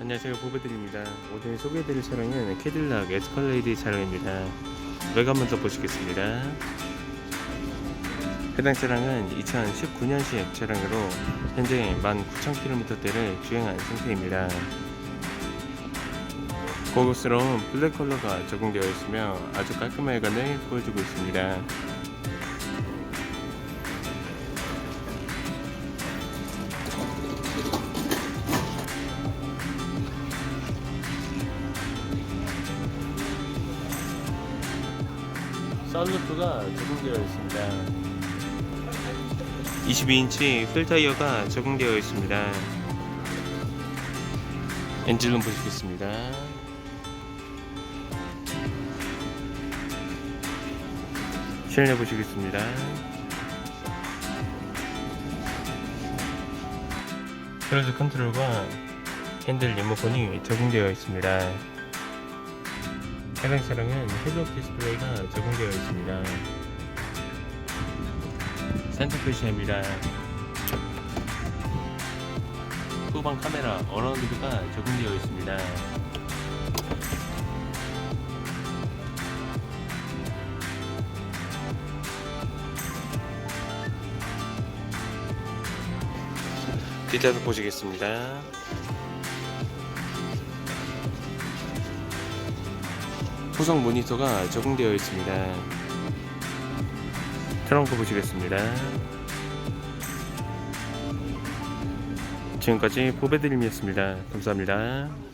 안녕하세요. 보배드립니다. 오늘 소개해드릴 차량은 캐딜락 에스컬레이드 차량입니다. 외관 먼저 보시겠습니다. 해당 차량은 2019년식 차량으로 현재 19,000km대를 주행한 상태입니다. 고급스러운 블랙 컬러가 적용되어 있으며 아주 깔끔한 외관을 보여주고 있습니다 썬루프가 적용되어 있습니다. 22인치 휠 타이어가 적용되어 있습니다. 엔진룸 보시겠습니다. 실내 보시겠습니다. 크루즈 컨트롤과 핸들 리모컨이 적용되어 있습니다. 해당 차량은 헤드업 디스플레이가 적용되어 있습니다. 센터 표시입니다. 후방 카메라 어라운드가 적용되어 있습니다. 뒷좌석 보시겠습니다. 후성 모니터가 적용되어 있습니다. 트렁크 보시겠습니다. 지금까지 보배드림이었습니다. 감사합니다.